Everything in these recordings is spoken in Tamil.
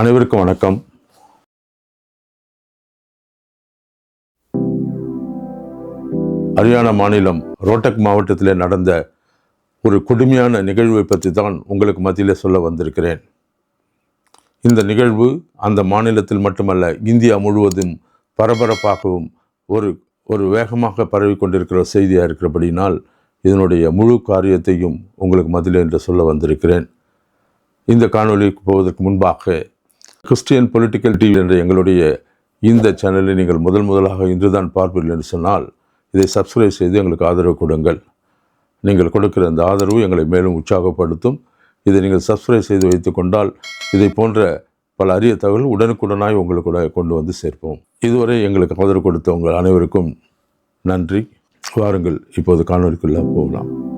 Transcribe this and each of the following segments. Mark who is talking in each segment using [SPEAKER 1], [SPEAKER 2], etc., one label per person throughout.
[SPEAKER 1] அனைவருக்கும் வணக்கம். ஹரியானா மாநிலம் ரோட்டக் மாவட்டத்தில் நடந்த ஒரு கொடுமையான நிகழ்வை பற்றி தான் உங்களுக்கு மத்தியில் சொல்ல வந்திருக்கிறேன். இந்த நிகழ்வு அந்த மாநிலத்தில் மட்டுமல்ல இந்தியா முழுவதும் பரபரப்பாகவும் ஒரு ஒரு வேகமாக பரவி கொண்டிருக்கிற செய்தியாக இருக்கிறபடினால் இதனுடைய முழு காரியத்தையும் உங்களுக்கு மத்தியில் என்று சொல்ல வந்திருக்கிறேன். இந்த காணொலிக்கு போவதற்கு முன்பாக கிறிஸ்டியன் பொலிட்டிக்கல் டிவி என்ற எங்களுடைய இந்த சேனலை நீங்கள் முதல் முதலாக இன்றுதான் பார்ப்பீர்கள் என்று சொன்னால் இதை சப்ஸ்கிரைப் செய்து எங்களுக்கு ஆதரவு கொடுங்கள். நீங்கள் கொடுக்கிற அந்த ஆதரவு எங்களை மேலும் உற்சாகப்படுத்தும். இதை நீங்கள் சப்ஸ்கிரைப் செய்து வைத்துக்கொண்டால் இதை போன்ற பல அரிய தகவல் உடனுக்குடனாய் உங்களுக்கு கொண்டு வந்து சேர்ப்போம். இதுவரை எங்களுக்கு ஆதரவு கொடுத்த உங்கள் அனைவருக்கும் நன்றி. வாருங்கள் இப்போது காணொலிக்குள்ளே போகலாம்.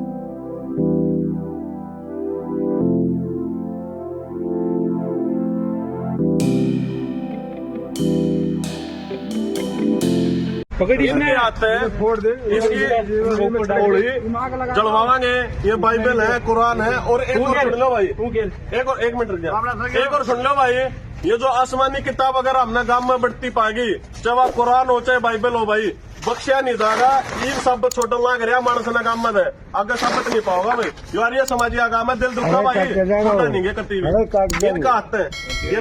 [SPEAKER 2] इसके आते हैं। इसकी जलवावांगे ये बाइबल है कुरान है और एक और सुन लो भाई। एक और एक मिनट रुक एक और सुन लो भाई। ये जो आसमानी किताब अगर हमने गाँव में बढ़ती पाएगी चाहे वह कुरान हो चाहे बाइबल हो भाई बख्शिया नहीं जाएगा। ये सब छोटा लाग रहा मानस ना काम में है। आगे सबक नहीं पाओगा भाई। यार ये समाजी आगा में दिल दुखा भाई। छोटा नहीं है कती हुई। इनका हाथ है। ये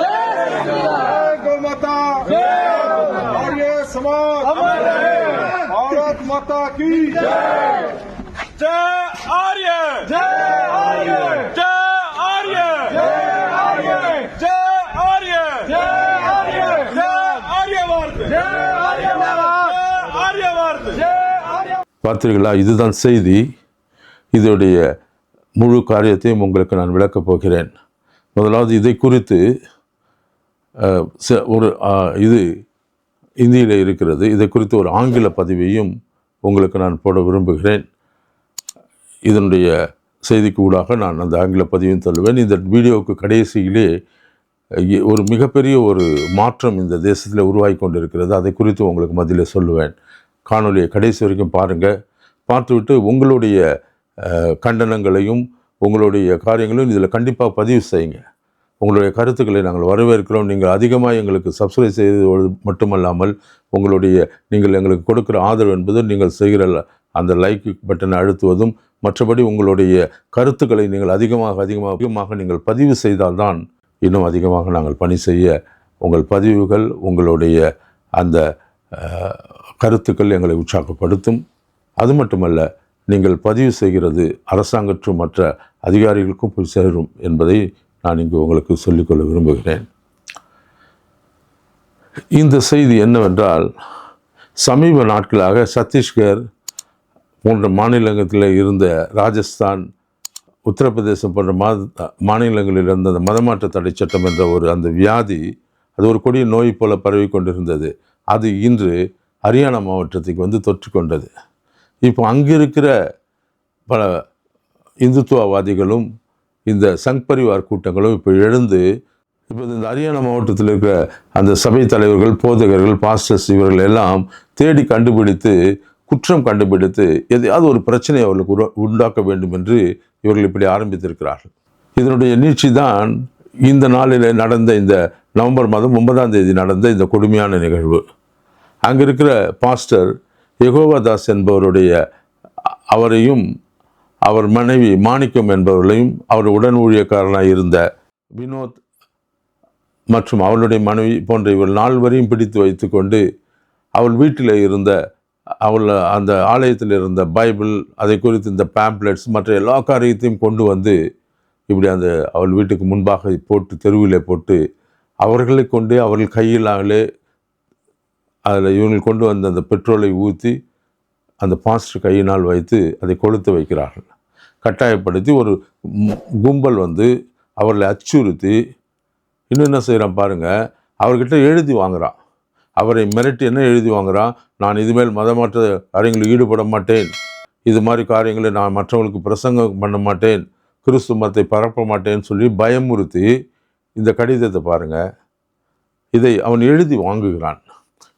[SPEAKER 2] माता की जय जय आर्य जय आर्य जय आर्य जय आर्य जय आर्य जय आर्य जय आर्यवर्त जय आर्यवर्त जय आर्यवर्त जय आर्य
[SPEAKER 1] பார்த்தீர்களா இதுதான் செய்தி இதோடைய முழு காரியத்தையும் உங்களுக்கு நான் விளக்கப் போகிறேன் முதலாவது இதை குறித்து அஹ், ச- ஒரு அஹ், இது இந்தியில் இருக்கிறது இதை குறித்து ஒரு ஆங்கில பதிவையும் உங்களுக்கு நான் போட விரும்புகிறேன். இதனுடைய செய்திக்கு ஊடாக நான் அந்த ஆங்கில பதிவும் தள்ளுவேன். இந்த வீடியோவுக்கு கடைசியிலே ஒரு மிகப்பெரிய ஒரு மாற்றம் இந்த தேசத்தில் உருவாகி கொண்டிருக்கிறது. அதை குறித்து உங்களுக்கு மத்தியில் சொல்லுவேன். காணொலியை கடைசி வரைக்கும் பாருங்கள் பார்த்துவிட்டு உங்களுடைய கண்டனங்களையும் உங்களுடைய காரியங்களையும் இதில் கண்டிப்பாக பதிவு செய்யுங்க. உங்களுடைய கருத்துக்களை நாங்கள் வரவேற்கிறோம். நீங்கள் அதிகமாக எங்களுக்கு சப்ஸ்கிரைப் செய்வது மட்டுமல்லாமல் உங்களுடைய நீங்கள் எங்களுக்கு கொடுக்குற ஆதரவு என்பது நீங்கள் செய்கிற அந்த லைக் பட்டனை அழுத்துவதும் மற்றபடி உங்களுடைய கருத்துக்களை நீங்கள் அதிகமாக அதிகமாக அதிகமாக நீங்கள் பதிவு செய்தால்தான் இன்னும் அதிகமாக நாங்கள் பணி செய்ய உங்கள் பதிவுகள் உங்களுடைய அந்த கருத்துக்கள் எங்களை உற்சாகப்படுத்தும். அது மட்டுமல்ல நீங்கள் பதிவு செய்கிறது அரசாங்கற்றும் மற்ற அதிகாரிகளுக்கும் போய் சேரும் என்பதை நான் இங்கு உங்களுக்கு சொல்லிக்கொள்ள விரும்புகிறேன். இந்த செய்தி என்னவென்றால் சமீப நாட்களாக சத்தீஸ்கர் போன்ற மாநிலத்தில் இருந்த ராஜஸ்தான் உத்தரப்பிரதேசம் போன்ற மா மாநிலங்களில் இருந்த அந்த மதமாற்ற தடை சட்டம் என்ற ஒரு அந்த வியாதி அது ஒரு கொடிய நோய் போல பரவி கொண்டிருந்தது. அது இன்று ஹரியானா மாவட்டத்துக்கு வந்து தொற்று கொண்டது. இப்போ அங்கே இருக்கிற பல இந்துத்துவவாதிகளும் இந்த சங் பரிவார் கூட்டங்களும் இப்போ எழுந்து இப்போ இந்த ஹரியானா மாவட்டத்தில் இருக்கிற அந்த சபை தலைவர்கள் போதகர்கள் பாஸ்டர்ஸ் இவர்கள் எல்லாம் தேடி கண்டுபிடித்து குற்றம் கண்டுபிடித்து எதையாவது ஒரு பிரச்சனையை அவர்களுக்கு உண்டாக்க வேண்டும் என்று இவர்கள் இப்படி ஆரம்பித்திருக்கிறார்கள். இதனுடைய நீட்சி தான் இந்த நாளில் நடந்த இந்த நவம்பர் மாதம் ஒன்பதாம் தேதி நடந்த இந்த கொடுமையான நிகழ்வு. அங்கே இருக்கிற பாஸ்டர் யெகோவாதாஸ் என்பவருடைய அவரையும் அவர் மனைவி மாணிக்கம் என்பவர்களையும் அவர் உடன் ஊழியக்காரனாக இருந்த வினோத் மற்றும் அவளுடைய மனைவி போன்ற இவர் நால்வரையும் பிடித்து வைத்துக்கொண்டு அவள் வீட்டில் இருந்த அவள் அந்த ஆலயத்தில் இருந்த பைபிள் அதை குறித்து இந்த பேம்ப்ளெட்ஸ் மற்ற எல்லா காரியத்தையும் கொண்டு வந்து இப்படி அந்த அவள் வீட்டுக்கு முன்பாக போட்டு தெருவிலே போட்டு அவர்களை கொண்டு அவர்கள் கையிலாலே அதில் இவர்கள் கொண்டு வந்த அந்த பெட்ரோலை ஊற்றி அந்த பாஸ்டர் கையினால் வைத்து அதை கொளுத்து வைக்கிறார்கள். கட்டாயப்படுத்தி ஒரு கும்பல் வந்து அவர்களை அச்சுறுத்தி இன்னும் என்ன செய்கிறான் பாருங்கள் அவர்கிட்ட எழுதி வாங்குகிறான் அவரை மிரட்டி என்ன எழுதி வாங்குகிறான் நான் இதுமேல் மதமாற்ற காரியங்களில் ஈடுபட மாட்டேன். இது மாதிரி காரியங்களை நான் மற்றவங்களுக்கு பிரசங்கம் பண்ண மாட்டேன். கிறிஸ்து மதத்தை பரப்ப மாட்டேன்னு சொல்லி பயமுறுத்தி இந்த கடிதத்தை பாருங்கள் இதை அவன் எழுதி வாங்குகிறான்.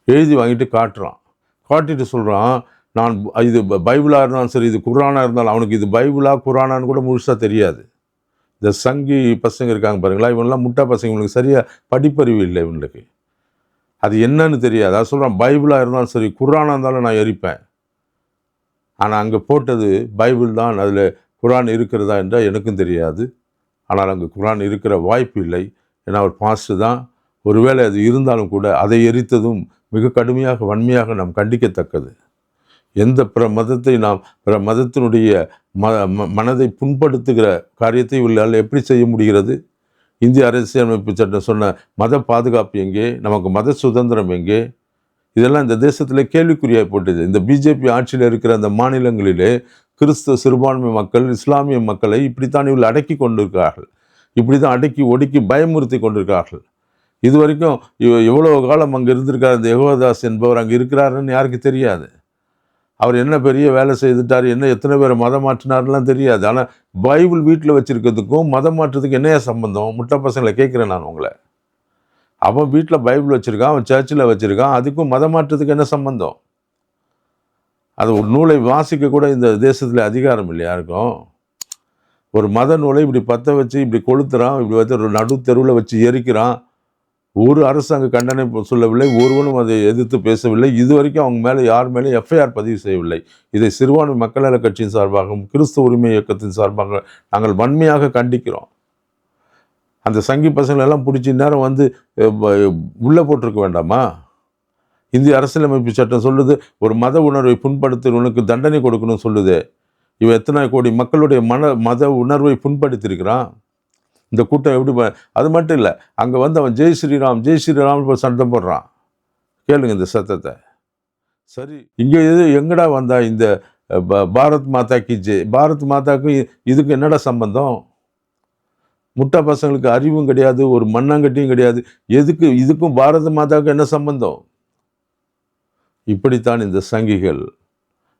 [SPEAKER 1] எழுதி வாங்கிட்டு காட்டுறான். காட்டிட்டு சொல்கிறான் நான் இது பைபிளாக இருந்தாலும் சரி இது குரானாக இருந்தாலும் அவனுக்கு இது பைபிளா குரானான்னு கூட முழுசாக தெரியாது. இந்த சங்கி பசங்க இருக்காங்க பாருங்களா இவனெல்லாம் முட்டா பசங்க இவனுக்கு சரியாக படிப்பறிவு இல்லை இவனுக்கு. அது என்னன்னு தெரியாது. அதை சொல்கிறான் பைபிளாக இருந்தாலும் சரி குரானாக இருந்தாலும் நான் எரிப்பேன். ஆனால் அங்கே போட்டது பைபிள் தான் அதில் குரான் இருக்கிறதா என்றால் எனக்கும் தெரியாது. ஆனால் அங்கே குரான் இருக்கிற வாய்ப்பு இல்லை. ஏன்னா அவர் பாஸ்ட்டு தான். ஒருவேளை அது இருந்தாலும் கூட அதை எரித்ததும் மிக கடுமையாக வன்மையாக நாம் கண்டிக்கத்தக்கது. எந்த பிற மதத்தை நாம் பிற மதத்தினுடைய ம ம- மனதை புண்படுத்துகிற காரியத்தை இவர்களால் எப்படி செய்ய முடிகிறது? இந்திய அரசியலமைப்பு சட்டம் சொன்ன மத பாதுகாப்பு எங்கே? நமக்கு மத சுதந்திரம் எங்கே? இதெல்லாம் இந்த தேசத்தில் கேள்விக்குறியாக போட்டது. இந்த பிஜேபி ஆட்சியில் இருக்கிற அந்த மாநிலங்களிலே கிறிஸ்தவ சிறுபான்மை மக்கள் இஸ்லாமிய மக்களை இப்படித்தான் இவர்கள் அடக்கி கொண்டிருக்கிறார்கள். இப்படி தான் அடக்கி ஒடுக்கி பயமுறுத்தி கொண்டிருக்கிறார்கள். இது வரைக்கும் இவ எவ்வளோ காலம் அங்கே இருந்திருக்கார்? இந்த யகோதாஸ் என்பவர் அங்கே இருக்கிறாருன்னு யாருக்கு தெரியாது. அவர் என்ன பெரிய வேலை செய்துட்டார் என்ன எத்தனை பேரை மதம் மாற்றினார்லாம் தெரியாது. ஆனால் பைபிள் வீட்டில் வச்சுருக்கிறதுக்கும் மதம் மாற்றத்துக்கு என்னையா சம்பந்தம்? முட்டை பசங்களை கேட்குறேன் நான் உங்களை. அவன் வீட்டில் பைபிள் வச்சுருக்கான் அவன் சர்ச்சில் வச்சுருக்கான் அதுக்கும் மதம் மாற்றத்துக்கு என்ன சம்பந்தம்? அது ஒரு நூலை வாசிக்க கூட இந்த தேசத்தில் அதிகாரம் இல்லையாருக்கும் ஒரு மத நூலை இப்படி பற்ற வச்சு இப்படி கொளுத்துறான் இப்படி வச்சு ஒரு நடு தெருவில் வச்சு எரிக்கிறான். ஒரு அரசாங்க கண்டனை சொல்லவில்லை ஒருவனும் அதை எதிர்த்து பேசவில்லை. இது வரைக்கும் அவங்க மேலே யார் மேலே எஃப்ஐஆர் பதிவு செய்யவில்லை. இதை சிறுபான்மை மக்கள் நல கட்சியின் சார்பாகவும் கிறிஸ்துவ உரிமை இயக்கத்தின் சார்பாக நாங்கள் வன்மையாக கண்டிக்கிறோம். அந்த சங்கி பசங்களை எல்லாம் பிடிச்சி நேரம் வந்து உள்ளே போட்டிருக்க வேண்டாமா? இந்திய அரசியலமைப்பு சட்டம் சொல்லுது ஒரு மத உணர்வை புண்படுத்துறவனுக்கு தண்டனை கொடுக்கணும்னு சொல்லுது. இவன் எத்தனை கோடி மக்களுடைய மன மத உணர்வை புண்படுத்தியிருக்கிறான்? இந்த கூட்டம் எப்படி அது மட்டும் இல்லை அங்கே வந்து அவன் ஜெய் ஸ்ரீராம் ஜெய் ஸ்ரீராம் இப்போ சண்டை போடுறான். கேளுங்க இந்த சத்தத்தை. சரி. இங்கே எது எங்கடா வந்தா இந்த ப- பாரத் மாதா கி ஜெய்? பாரத் மாதாக்கும் இதுக்கு என்னடா சம்பந்தம்? முட்டா பசங்களுக்கு அறிவும் கிடையாது ஒரு மண்ணாங்கட்டியும் கிடையாது. எதுக்கு இதுக்கும் பாரத மாதாவுக்கும் என்ன சம்பந்தம்? இப்படித்தான் இந்த சங்கிகள்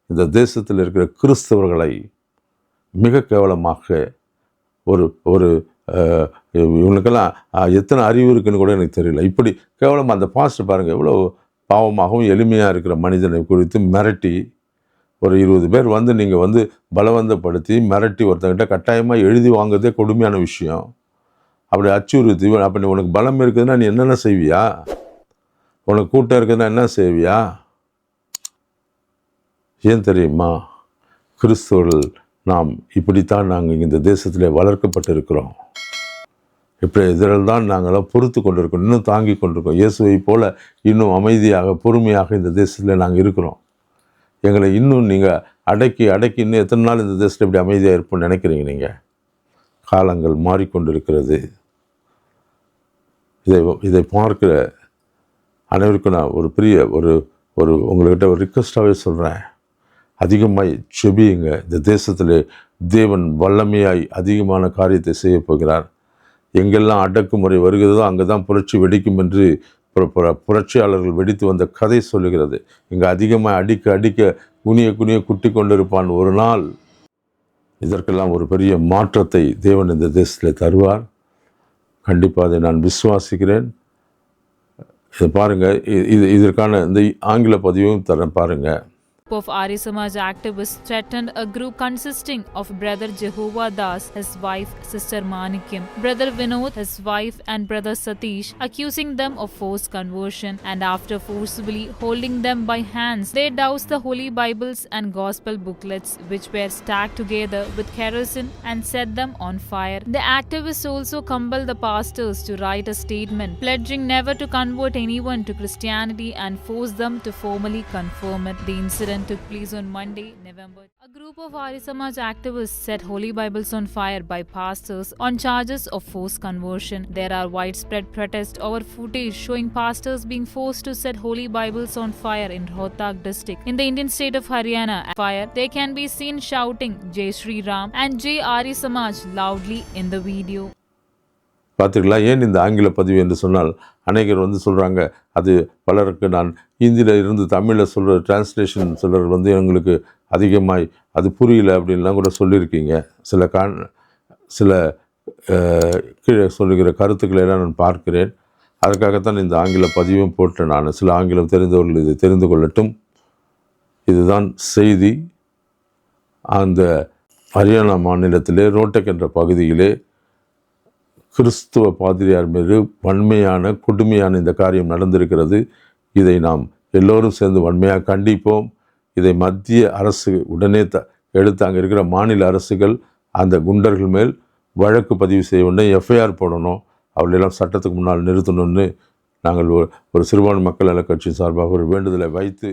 [SPEAKER 1] இந்த தேசத்தில் இருக்கிற கிறிஸ்தவர்களை மிக கேவலமாக ஒரு ஒரு இவனுக்கெல்லாம் எத்தனை அறிவு இருக்குன்னு கூட எனக்கு தெரியல. இப்படி கேவலம் அந்த பாஸ்ட் பாருங்கள் எவ்வளோ பாவமாகவும் எளிமையாக இருக்கிற மனிதனை குறித்து மிரட்டி ஒரு இருபது பேர் வந்து நீங்கள் வந்து பலவந்தப்படுத்தி மிரட்டி ஒருத்தங்கிட்ட கட்டாயமாக எழுதி வாங்குறதே கொடுமையான விஷயம். அப்படி அச்சுறுத்தி அப்போ நீ உனக்கு பலம் இருக்குதுன்னா நீ என்னென்ன செய்வியா? உனக்கு கூட்டம் இருக்குதுன்னா என்ன செய்வியா? ஏன் தெரியுமா? கிறிஸ்துவர்கள் நாம் இப்படித்தான் நாங்கள் இந்த தேசத்திலே வளர்க்கப்பட்டிருக்கிறோம். இப்படி இதில் தான் நாங்களாம் பொறுத்து கொண்டிருக்கோம் இன்னும் தாங்கி கொண்டிருக்கோம். இயேசுவை போல் இன்னும் அமைதியாக பொறுமையாக இந்த தேசத்தில் நாங்கள் இருக்கிறோம். எங்களை இன்னும் நீங்கள் அடக்கி அடக்கி இன்னும் எத்தனை நாள் இந்த தேசத்தில் இப்படி அமைதியாக இருப்போம்னு நினைக்கிறீங்க நீங்கள் காலங்கள் மாறிக்கொண்டிருக்கிறது. இதை இதை பார்க்கிற அனைவருக்கும் நான் ஒரு பெரிய ஒரு ஒரு உங்கள்கிட்ட ஒரு ரிக்வஸ்டாகவே சொல்கிறேன் அதிகமாய் செபியுங்க. இந்த தேசத்தில் தேவன் வல்லமையாய் அதிகமான காரியத்தை செய்ய போகிறார். எங்கெல்லாம் அடக்குமுறை வருகிறதோ அங்கே தான் புரட்சி வெடிக்கும் என்று புரட்சியாளர்கள் வெடித்து வந்த கதை சொல்லுகிறது. இங்கே அதிகமாக அடிக்க அடிக்க குனிய குனிய குட்டி கொண்டிருப்பான். ஒரு நாள் இதற்கெல்லாம் ஒரு பெரிய மாற்றத்தை தேவன் இந்த தேசத்தில் தருவார். கண்டிப்பாக அதை நான் விசுவாசிக்கிறேன். இதை பாருங்கள் இது இதற்கான இந்த ஆங்கில பதிவையும் தரேன். பாருங்கள்
[SPEAKER 3] of Arya Samaj activists threatened a group consisting of Brother Jehovah Das, his wife Sister Manikyam, Brother Vinod, his wife, and Brother Satish, accusing them of forced conversion. And after forcibly holding them by hands, they doused the holy Bibles and gospel booklets, which were stacked together with kerosene, and set them on fire. The activists also compelled the pastors to write a statement pledging never to convert anyone to Christianity and force them to formally confirm it. The incident took place on Monday, November. A group of Arya Samaj activists set holy Bibles on fire by pastors on charges of forced conversion. There are widespread protests over footage showing pastors being forced to set holy Bibles on fire in Rohtak district in the Indian state of Haryana. At Fire, they can be seen shouting Jai Sri Ram and Jai Arya Samaj loudly in the video.
[SPEAKER 1] பார்த்தீர்களா ஏன் இந்த ஆங்கில பதிவு என்று சொன்னால் அநேகர் வந்து சொல்கிறாங்க அது பலருக்கு நான் ஹிந்தியில் இருந்து தமிழில் சொல்கிற டிரான்ஸ்லேஷன் சொல்கிறது வந்து எங்களுக்கு அதிகமாய் அது புரியல அப்படின்லாம் கூட சொல்லியிருக்கீங்க. சில கான் சில கீழே சொல்லுகிற கருத்துக்களை எல்லாம் நான் பார்க்கிறேன். அதற்காகத்தான் இந்த ஆங்கில பதிவும் போட்டேன் நான். சில ஆங்கிலம் தெரிந்தவர்கள் இதை தெரிந்து கொள்ளட்டும். இதுதான் செய்தி. அந்த ஹரியானா மாநிலத்திலே ரோட்டக் என்ற பகுதியிலே கிறிஸ்துவ பாதிரியார் மீது வன்மையான கொடுமையான இந்த காரியம் நடந்திருக்கிறது. இதை நாம் எல்லோரும் சேர்ந்து வன்மையாக கண்டிப்போம். இதை மத்திய அரசு உடனே த எடுத்து அங்கே இருக்கிற மாநில அரசுகள் அந்த குண்டர்கள் மேல் வழக்கு பதிவு செய்ய உடனே எஃப்ஐஆர் போடணும். அவர்களெல்லாம் சட்டத்துக்கு முன்னால் நிறுத்தணும்னு நாங்கள் ஒரு ஒரு சிறுபான்மை மக்கள் நல கட்சி சார்பாக ஒரு வேண்டுதலை வைத்து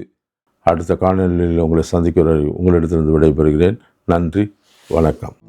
[SPEAKER 1] அடுத்த காணொலியில் உங்களை சந்திக்கிற உங்களிடத்திலிருந்து விடைபெறுகிறேன். நன்றி வணக்கம்.